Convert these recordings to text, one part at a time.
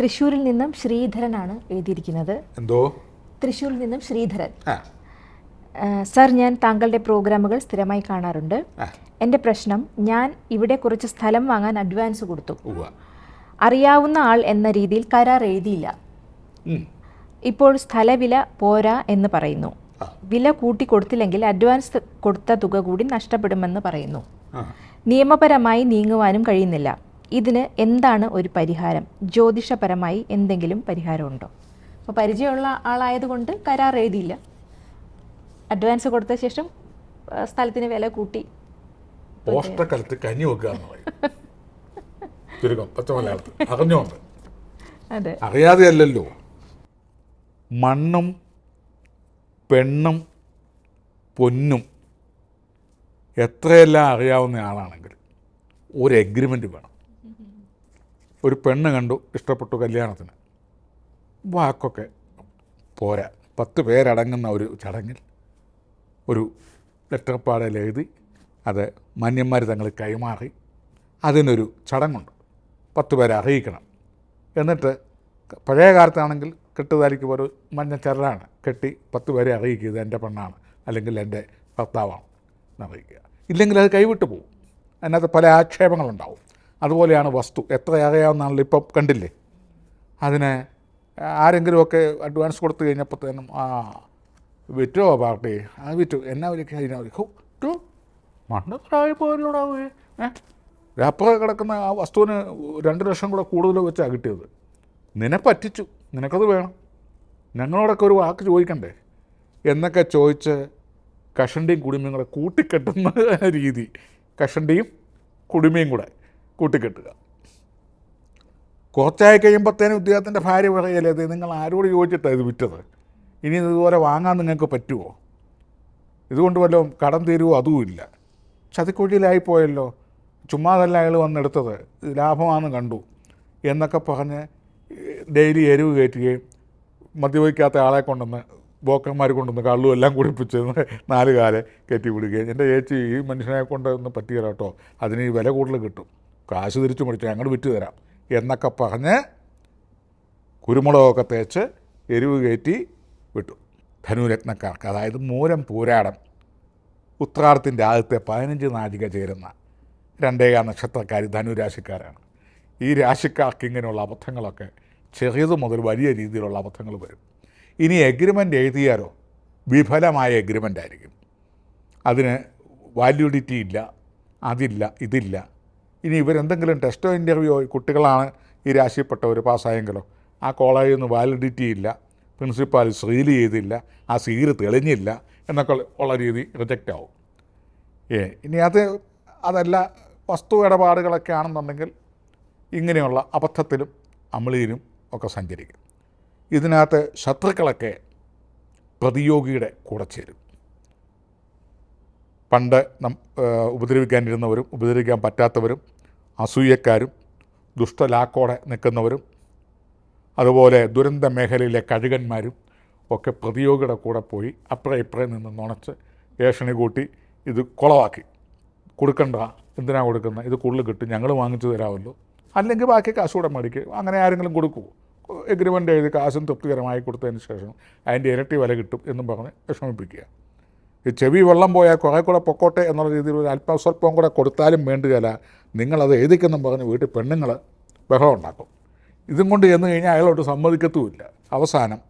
തൃശ്ശൂരിൽ നിന്നും ശ്രീധരനാണ് എഴുതിയിരിക്കുന്നത്. എന്തോ? തൃശ്ശൂരിൽ നിന്നും ശ്രീധരൻ. സർ ഞാൻ താങ്കളുടെ പ്രോഗ്രാമുകൾ സ്ഥിരമായി കാണാറുണ്ട്. എന്റെ പ്രശ്നം ഞാൻ ഇവിടെ കുറച്ച് സ്ഥലം വാങ്ങാൻ അഡ്വാൻസ് കൊടുത്തു. അറിയാവുന്ന ആൾ എന്ന രീതിയിൽ കരാർ എഴുതിയില്ല. ഇപ്പോൾ സ്ഥലവില പോരാ എന്ന് പറയുന്നു. വില കൂട്ടി കൊടുത്തില്ലെങ്കിൽ അഡ്വാൻസ് കൊടുത്ത തുക കൂടി നഷ്ടപ്പെടുമെന്ന് പറയുന്നു. നിയമപരമായി നീങ്ങുവാനും കഴിയുന്നില്ല. ഇതിന് എന്താണ് ഒരു പരിഹാരം? ജ്യോതിഷപരമായി എന്തെങ്കിലും പരിഹാരമുണ്ടോ? അപ്പോൾ പരിചയമുള്ള ആളായതുകൊണ്ട് കരാർ എഴുതിയില്ല. അഡ്വാൻസ് കൊടുത്ത ശേഷം സ്ഥലത്തിന് വില കൂട്ടി. പോസ്റ്റക്കലത്ത് കഞ്ഞി വെക്കുക എന്ന് പറയും. ചുരുക്കം പച്ച മലയാളത്തിൽ അറിഞ്ഞോണ്ട് അതെ. അറിയാതെയല്ലല്ലോ. മണ്ണും പെണ്ണും പൊന്നും എത്രയെല്ലാം അറിയാവുന്ന ആളാണെങ്കിൽ ഒരു എഗ്രിമെന്റ് വേണം. ഒരു പെണ്ണ് കണ്ടു ഇഷ്ടപ്പെട്ടു കല്യാണത്തിന്. വാക്കൊക്കെ പോരാ. പത്ത് പേരടങ്ങുന്ന ഒരു ചടങ്ങിൽ ഒരു ലെറ്റർ പാടയിൽ എഴുതി അത് മാന്യന്മാർ തങ്ങൾ കൈമാറി. അതിനൊരു ചടങ്ങുണ്ട്. പത്ത് പേരെ അറിയിക്കണം. എന്നിട്ട് പഴയ കാലത്താണെങ്കിൽ കെട്ടുതാലിക്ക് ഒരു മഞ്ഞ ചരലാണ് കെട്ടി പത്ത് പേരെ അറിയിക്കുക ഇത് എന്റെ പെണ്ണാണ് അല്ലെങ്കിൽ എന്റെ ഭർത്താവാണ് എന്നറിയിക്കുക ഇല്ലെങ്കിൽ അത് കൈവിട്ട് പോകും. അതിനകത്ത് പല ആക്ഷേപങ്ങളുണ്ടാവും. അതുപോലെയാണ് വസ്തു. എത്ര അറിയാവുന്നതാണല്ലോ ഇപ്പം കണ്ടില്ലേ? അതിന് ആരെങ്കിലുമൊക്കെ അഡ്വാൻസ് കൊടുത്തു കഴിഞ്ഞപ്പോഴത്തേനും ആ വിറ്റോ പാർട്ടി? ആ വിറ്റു. എന്നാ വിളിക്കുക അതിനാ വിളിക്കും ടു മണ്ണ് പ്രായ പോലോടാവേ ഏ? കിടക്കുന്ന ആ വസ്തുവിന് രണ്ട് ലക്ഷം കൂടെ കൂടുതൽ വെച്ചാണ് കിട്ടിയത്. നിന്നെ പറ്റിച്ചു. നിനക്കത് വേണം. ഞങ്ങളോടൊക്കെ ഒരു വാക്ക് ചോദിക്കണ്ടേ? എന്നൊക്കെ ചോദിച്ച് കഷണ്ടിയും കുടുംബയും കൂടെ കൂട്ടിക്കെട്ടുന്ന രീതി. കഷണ്ടിയും കുടുംബയും കൂടെ. കൂട്ടിക്കെട്ടുക. കുറച്ചായി കഴിയുമ്പോഴത്തേനും ഉദ്യോഗത്തിന്റെ ഭാര്യ പറയല്ലേ ഇത് നിങ്ങൾ ആരോട് ചോദിച്ചിട്ടാണ് ഇത് വിറ്റത്? ഇനി ഇതുപോലെ വാങ്ങാൻ നിങ്ങൾക്ക് പറ്റുമോ ഇതുകൊണ്ട് വല്ലതും കടം തീരുവോ? അതുമില്ല ചതിക്കുഴിയിലായിപ്പോയല്ലോ ചുമ്മാതല്ല അയാൾ വന്നെടുത്തത് ലാഭമാണെന്ന് കണ്ടു. എന്നൊക്കെ പറഞ്ഞ് ഡെയിലി എരിവ് കയറ്റുകയും മദ്യപിക്കാത്ത ആളെ കൊണ്ടുവന്ന് ബോക്കന്മാർ കൊണ്ടുവന്ന് കള്ളും എല്ലാം കുടിപ്പിച്ച് നാല് കാലെ കയറ്റി വിടുകയും. എന്റെ ചേച്ചി ഈ മനുഷ്യനെ കൊണ്ട് ഒന്ന് പറ്റിയല്ല കേട്ടോ. അതിന് വില കൂടുതൽ കിട്ടും. കാശ് തിരിച്ചു മേടിച്ചു ഞങ്ങൾ വിറ്റ് തരാം എന്നൊക്കെ പറഞ്ഞ് കുരുമുളകൊക്കെ തേച്ച് എരിവ് കയറ്റി വിട്ടു. ധനുരത്നക്കാർക്ക് അതായത് മൂലം പൂരാടം ഉത്രാടത്തിന്റെ ആദ്യത്തെ പതിനഞ്ച് നാഴിക ചേരുന്ന രണ്ടേകാ നക്ഷത്രക്കാർ ധനുരാശിക്കാരാണ്. ഈ രാശിക്കാർക്ക് ഇങ്ങനെയുള്ള അബദ്ധങ്ങളൊക്കെ ചെറിയത് മുതൽ വലിയ രീതിയിലുള്ള അബദ്ധങ്ങൾ വരും. ഇനി എഗ്രിമെന്റ് എഴുതിയാലോ? വിഫലമായ എഗ്രിമെന്റ് ആയിരിക്കും. അതിന് വാല്യൂഡിറ്റി ഇല്ല അതില്ല ഇതില്ല. ഇനി ഇവരെന്തെങ്കിലും ടെസ്റ്റോ ഇന്റർവ്യൂയോ കുട്ടികളാണ് ഈ രാശിപ്പെട്ടവർ പാസ്സായെങ്കിലോ ആ കോളേജിൽ നിന്ന് വാലിഡിറ്റി ഇല്ല പ്രിൻസിപ്പാൽ സീൽ ചെയ്തില്ല ആ സീൽ തെളിഞ്ഞില്ല എന്നൊക്കെ ഉള്ള രീതി റിജക്റ്റ് ആവും. ഏ ഇനി അത് അതല്ല വസ്തു ഇടപാടുകളൊക്കെ ആണെന്നുണ്ടെങ്കിൽ ഇങ്ങനെയുള്ള അബദ്ധത്തിലും അമളിയിലും ഒക്കെ സഞ്ചരിക്കും. ഇതിനകത്ത് ശത്രുക്കളൊക്കെ പ്രതിയോഗിയുടെ കൂടെ ചേരും. പണ്ട് നം ഉപദ്രവിക്കാനിരുന്നവരും ഉപദ്രവിക്കാൻ പറ്റാത്തവരും അസൂയക്കാരും ദുഷ്ടലാക്കോടെ നിൽക്കുന്നവരും അതുപോലെ ദുരന്ത മേഖലയിലെ കഴുകന്മാരും ഒക്കെ പ്രതിയോഗിയുടെ കൂടെ പോയി അപ്പുറം ഇപ്പുറം നിന്ന് നുണച്ച് ഏഷണി കൂട്ടി ഇത് കുളവാക്കി കൊടുക്കണ്ട. എന്തിനാണ് കൊടുക്കുന്നത് ഇത് കൂടുതൽ കിട്ടും. ഞങ്ങൾ വാങ്ങിച്ചു തരാമല്ലോ. അല്ലെങ്കിൽ ബാക്കി കാശ് കൂടെ മേടിക്കുക അങ്ങനെ ആരെങ്കിലും കൊടുക്കുമോ എഗ്രിമെന്റ് എഴുതി കാശും തൃപ്തികരമായി കൊടുത്തതിന് ശേഷം അതിന്റെ ഇരട്ടി വില കിട്ടും എന്നും പറഞ്ഞ് വിഷമിപ്പിക്കുക. ഈ ചെവി വെള്ളം പോയാൽ കുറേ കൂടെ പൊക്കോട്ടെ എന്നുള്ള രീതിയിൽ ഒരു അല്പം സ്വല്പം കൂടെ കൊടുത്താലും വേണ്ടുകയില്ല നിങ്ങളത് എഴുതിക്കെന്നും പറഞ്ഞ് വീട്ടിൽ പെണ്ണുങ്ങൾ ബഹളം ഉണ്ടാക്കും. ഇതും കൊണ്ട് ചെന്ന് കഴിഞ്ഞാൽ അയാളോട്ട് സമ്മതിക്കത്തുമില്ല. അവസാനം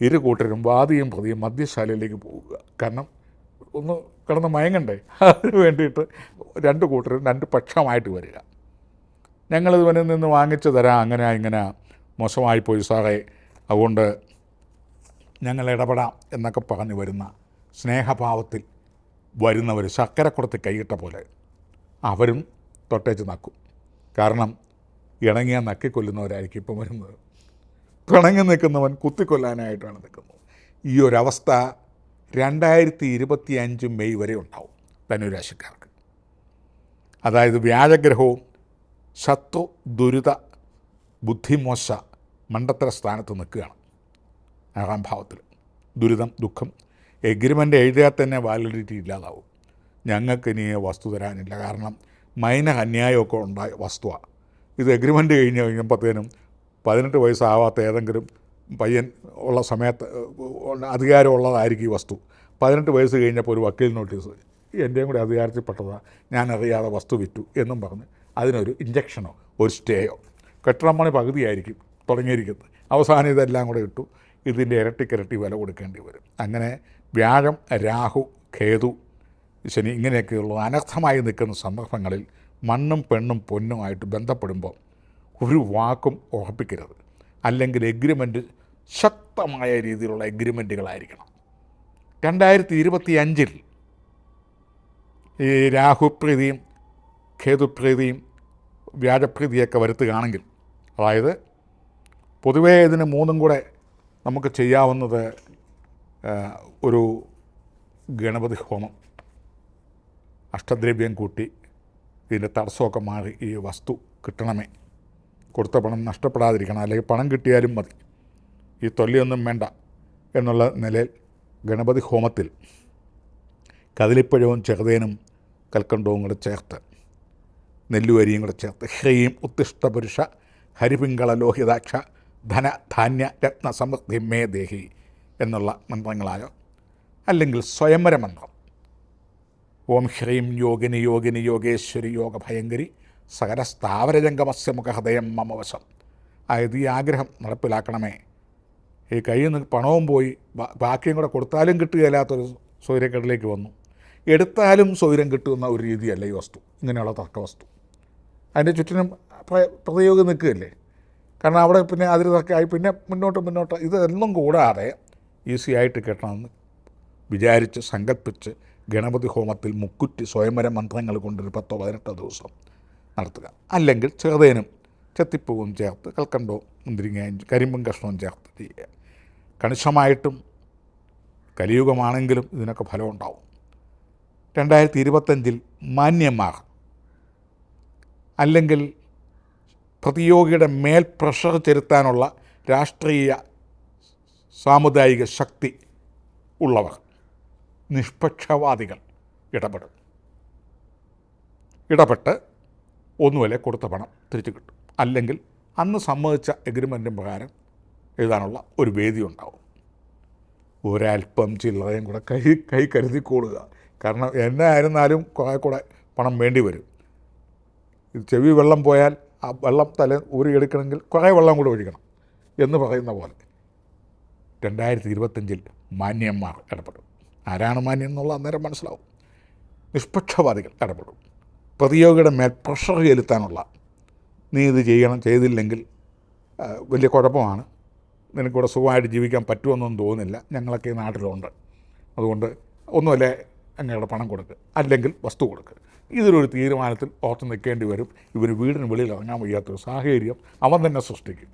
ഇരു കൂട്ടരും വാദിയും പ്രതിയും മദ്യശാലയിലേക്ക് പോവുക. കാരണം ഒന്ന് കിടന്ന് മയങ്ങണ്ടേ? അതിന് വേണ്ടിയിട്ട് രണ്ട് കൂട്ടരും രണ്ട് പക്ഷമായിട്ട് വരിക. ഞങ്ങളിത് ഇവനിൽ നിന്ന് വാങ്ങിച്ചു തരാം അങ്ങനെ ഇങ്ങനെ. മോശമായി പോയി സാറേ. അതുകൊണ്ട് ഞങ്ങൾ ഇടപെടാം എന്നൊക്കെ പറഞ്ഞു വരുന്ന സ്നേഹഭാവത്തിൽ വരുന്നവർ ശർക്കരക്കുടത്ത് കൈയിട്ട പോലെ അവരും തൊട്ടേച്ച് നക്കും. കാരണം ഇണങ്ങിയാൽ നക്കിക്കൊല്ലുന്നവരായിരിക്കും ഇപ്പം വരുന്നത്. പിണങ്ങി നിൽക്കുന്നവൻ കുത്തിക്കൊല്ലാനായിട്ടാണ് നിൽക്കുന്നത്. ഈ ഒരവസ്ഥ രണ്ടായിരത്തി ഇരുപത്തി അഞ്ച് മെയ് വരെ ഉണ്ടാവും ധനുരാശിക്കാർക്ക്. അതായത് വ്യാഴഗ്രഹവും ശത്രു ദുരിത ബുദ്ധിമോശ മണ്ടത്തര സ്ഥാനത്ത് നിൽക്കുകയാണ് ആറാം ഭാവത്തിൽ. ദുരിതം ദുഃഖം എഗ്രിമെന്റ് എഴുതിയാൽ തന്നെ വാലിഡിറ്റി ഇല്ലാതാവും. ഞങ്ങൾക്ക് ഇനി വസ്തു തരാനില്ല. കാരണം മൈന അന്യായമൊക്കെ ഉണ്ടായ വസ്തുവാണ് ഇത് എഗ്രിമെന്റ് കഴിഞ്ഞ് കഴിഞ്ഞപ്പോഴത്തേനും പതിനെട്ട് വയസ്സാവാത്ത ഏതെങ്കിലും പയ്യൻ ഉള്ള സമയത്ത് അധികാരമുള്ളതായിരിക്കും ഈ വസ്തു. പതിനെട്ട് വയസ്സ് കഴിഞ്ഞപ്പോൾ ഒരു വക്കീൽ നോട്ടീസ് എന്റെയും കൂടി അധികാരത്തിൽപ്പെട്ടതാണ് ഞാൻ അറിയാതെ വസ്തു വിറ്റു എന്നും പറഞ്ഞ് അതിനൊരു ഇഞ്ചക്ഷനോ ഒരു സ്റ്റേയോ. കെട്ടിടം പണി പകുതിയായിരിക്കും തുടങ്ങിയിരിക്കുന്നത്. അവസാനം ഇതെല്ലാം കൂടെ ഇട്ടു. ഇതിന്റെ ഇരട്ടിക്കിരട്ടി വില കൊടുക്കേണ്ടി വരും. അങ്ങനെ വ്യാഴം രാഹു കേതു ശനി ഇങ്ങനെയൊക്കെയുള്ള അനർത്ഥമായി നിൽക്കുന്ന സന്ദർഭങ്ങളിൽ മണ്ണും പെണ്ണും പൊന്നുമായിട്ട് ബന്ധപ്പെടുമ്പോൾ ഒരു വാക്കും ഉറപ്പിക്കരുത്. അല്ലെങ്കിൽ എഗ്രിമെന്റ് ശക്തമായ രീതിയിലുള്ള എഗ്രിമെന്റുകളായിരിക്കണം രണ്ടായിരത്തി ഇരുപത്തി അഞ്ചിൽ ഈ രാഹുപ്രീതിയും ഖേതുപ്രീതിയും വ്യാജപ്രീതിയൊക്കെ വരുത്തുകയാണെങ്കിൽ അതായത് പൊതുവേ ഇതിന് മൂന്നും കൂടെ നമുക്ക് ചെയ്യാവുന്നത് ഒരു ഗണപതി ഹോമം അഷ്ടദ്രവ്യം കൂട്ടി ഇതിന്റെ തടസ്സമൊക്കെ മാറി ഈ വസ്തു കിട്ടണമേ. കൊടുത്ത പണം നഷ്ടപ്പെടാതിരിക്കണം അല്ലെങ്കിൽ പണം കിട്ടിയാലും മതി. ഈ തൊല്ലിയൊന്നും വേണ്ട എന്നുള്ള നിലയിൽ ഗണപതി ഹോമത്തിൽ കതിലിപ്പഴവും ചെറുതേനും കൽക്കണ്ടവും കൂടെ ചേർത്ത് നെല്ലുവരിയും കൂടെ ചേർത്ത് ഹ്രീം ഉത്തിഷ്ട പുരുഷ ഹരിപിങ്കള ലോഹിതാക്ഷ ധന ധാന്യ രത്ന സമൃദ്ധി മേ ദേഹി എന്നുള്ള മന്ത്രങ്ങളായോ അല്ലെങ്കിൽ സ്വയംവര മന്ത്രം. ഓം ഹ്രീം യോഗിനി യോഗിനി യോഗേശ്വരി യോഗ ഭയങ്കരി സകല സ്ഥാവരജംഗമസ്യ മുഖഹൃദയം മമവശം അതായത് ഈ ആഗ്രഹം നടപ്പിലാക്കണമേ. ഈ കയ്യിൽ നിന്ന് പണവും പോയി ബാക്കിയും കൂടെ കൊടുത്താലും കിട്ടുകയില്ലാത്തൊരു സൗകര്യക്കേടിലേക്ക് വന്നു. എടുത്താലും സൗകര്യം കിട്ടുന്ന ഒരു രീതിയല്ല ഈ വസ്തു. ഇങ്ങനെയുള്ള തർക്ക വസ്തു അതിന്റെ ചുറ്റിനും പ്ര- പ്രതിയോഗം നിൽക്കുകയല്ലേ? കാരണം അവിടെ പിന്നെ അതിൽ തർക്കമായി. പിന്നെ മുന്നോട്ട് മുന്നോട്ട് ഇതെല്ലാം കൂടാതെ ഈസി ആയിട്ട് കിട്ടണമെന്ന് വിചാരിച്ച് സങ്കല്പിച്ച് ഗണപതി ഹോമത്തിൽ മുക്കുറ്റി സ്വയംവര മന്ത്രങ്ങൾ കൊണ്ടൊരു പത്തോ പതിനെട്ടോ ദിവസം നടത്തുക. അല്ലെങ്കിൽ ചെറുതേനും ചെത്തിപ്പൂവും ചേർത്ത് കൽക്കണ്ടവും മുന്തിരിങ്ങയും കരിമ്പും കഷ്ണവും ചേർത്ത് ചെയ്യുക. കണിശമായിട്ടും കലിയുഗമാണെങ്കിലും ഇതിനൊക്കെ ഫലം ഫലമുണ്ടാവും രണ്ടായിരത്തി ഇരുപത്തഞ്ചിൽ മാന്യന്മാർ അല്ലെങ്കിൽ പ്രതിയോഗിയുടെ മേൽ പ്രഷർ ചെലുത്താനുള്ള രാഷ്ട്രീയ സാമുദായിക ശക്തി ഉള്ളവർ നിഷ്പക്ഷവാദികൾ ഇടപെടും. ഇടപെട്ട് ഒന്നുമല്ലേ കൊടുത്ത പണം തിരിച്ചു കിട്ടും. അല്ലെങ്കിൽ അന്ന് സമ്മതിച്ച എഗ്രിമെന്റും പ്രകാരം എഴുതാനുള്ള ഒരു വേദി ഉണ്ടാവും. ഒരൽപ്പം ചില്ലറയും കൂടെ കൈ കൈ കരുതി കൂടുക. കാരണം എന്നെ ആയിരുന്നാലും കുറേ കൂടെ പണം വേണ്ടി വരും. ചെവി വെള്ളം പോയാൽ ആ വെള്ളം തല ഊരി എടുക്കണമെങ്കിൽ കുറേ വെള്ളം കൂടെ ഒഴിക്കണം എന്ന് പറയുന്ന പോലെ. രണ്ടായിരത്തി ഇരുപത്തഞ്ചിൽ മാന്യന്മാർ ഇടപെടും. ആരാണ് മാന്യം എന്നുള്ള അന്നേരം മനസ്സിലാവും. നിഷ്പക്ഷവാദികൾ ഇടപെടും. പ്രതിയോഗിയുടെ മേൽ പ്രഷർ ചെലുത്താനുള്ള നീ ഇത് ചെയ്യണം ചെയ്തില്ലെങ്കിൽ വലിയ കുഴപ്പമാണ്. നിനക്കിവിടെ സുഖമായിട്ട് ജീവിക്കാൻ പറ്റുമെന്നൊന്നും തോന്നുന്നില്ല. ഞങ്ങളൊക്കെ ഈ നാട്ടിലുണ്ട്. അതുകൊണ്ട് ഒന്നുമല്ലേ അങ്ങയുടെ പണം കൊടുക്കുക അല്ലെങ്കിൽ വസ്തു കൊടുക്കുക ഇതിലൊരു തീരുമാനത്തിൽ ഓർത്ത് നിൽക്കേണ്ടി വരും. ഇവർ വീടിന് വെളിയിൽ ഇറങ്ങാൻ വയ്യാത്തൊരു സാഹചര്യം അവൻ തന്നെ സൃഷ്ടിക്കും.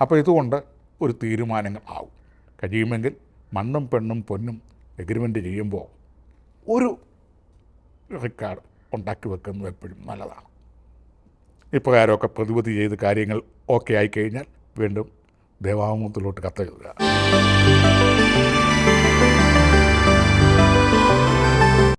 അപ്പോൾ ഇതുകൊണ്ട് ഒരു തീരുമാനങ്ങൾ ആവും. കഴിയുമെങ്കിൽ മണ്ണും പെണ്ണും പൊന്നും എഗ്രിമെന്റ് ചെയ്യുമ്പോൾ ഒരു റെക്കാർഡ് ഉണ്ടാക്കി വെക്കുന്നത് എപ്പോഴും നല്ലതാണ്. ഇപ്രകാരമൊക്കെ പ്രതിവിധി ചെയ്ത് കാര്യങ്ങൾ ഓക്കെ ആയിക്കഴിഞ്ഞാൽ വീണ്ടും ദേവാമൂത്തിലോട്ട് കത്തെഴുതുക.